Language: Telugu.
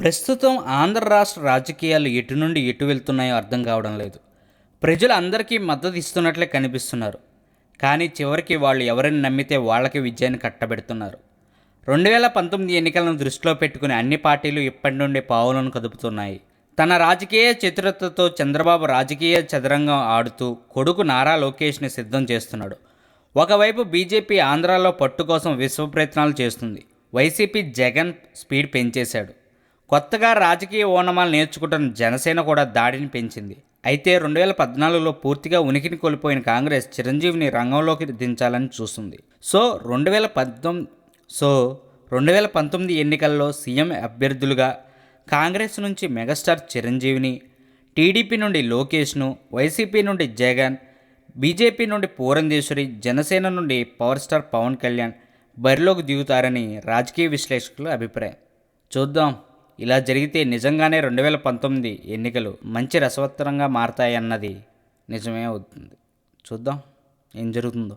ప్రస్తుతం ఆంధ్ర రాష్ట్ర రాజకీయాలు ఎటు నుండి ఎటు వెళ్తున్నాయో అర్థం కావడం లేదు. ప్రజలు అందరికీ మద్దతు ఇస్తున్నట్లే కనిపిస్తున్నారు. కానీ చివరికి వాళ్ళు ఎవరిని నమ్మితే వాళ్ళకి విజయాన్ని కట్టబెడుతున్నారు. రెండు వేల పంతొమ్మిది ఎన్నికలను దృష్టిలో పెట్టుకుని అన్ని పార్టీలు ఇప్పటి నుండి పావులను కదుపుతున్నాయి. తన రాజకీయ చతురతతో చంద్రబాబు రాజకీయ చదరంగం ఆడుతూ కొడుకు నారా లోకేష్ని సిద్ధం చేస్తున్నాడు. ఒకవైపు బీజేపీ ఆంధ్రాలో పట్టు కోసం విశ్వ ప్రయత్నాలు చేస్తుంది. వైసీపీ జగన్ స్పీడ్ పెంచేశాడు. కొత్తగా రాజకీయ ఓనమాలు నేర్చుకుంటున్న జనసేన కూడా దాడిని పెంచింది. అయితే రెండు వేల పద్నాలుగులో పూర్తిగా ఉనికిని కోల్పోయిన కాంగ్రెస్ చిరంజీవిని రంగంలోకి దించాలని చూస్తుంది. సో రెండు వేల పంతొమ్మిది సో రెండు వేల పంతొమ్మిది ఎన్నికల్లో సీఎం అభ్యర్థులుగా కాంగ్రెస్ నుంచి మెగాస్టార్ చిరంజీవిని టీడీపీ నుండి లోకేష్ను వైసీపీ నుండి జగన్ బీజేపీ నుండి పూరంధేశ్వరి జనసేన నుండి పవర్ స్టార్ పవన్ కళ్యాణ్ బరిలోకి దిగుతారని రాజకీయ విశ్లేషకుల అభిప్రాయం. చూద్దాం. ఇలా జరిగితే నిజంగానే రెండు వేల పంతొమ్మిది ఎన్నికలు మంచి రసవత్తరంగా మారతాయన్నది నిజమే అవుతుంది. చూద్దాం ఏం జరుగుతుందో.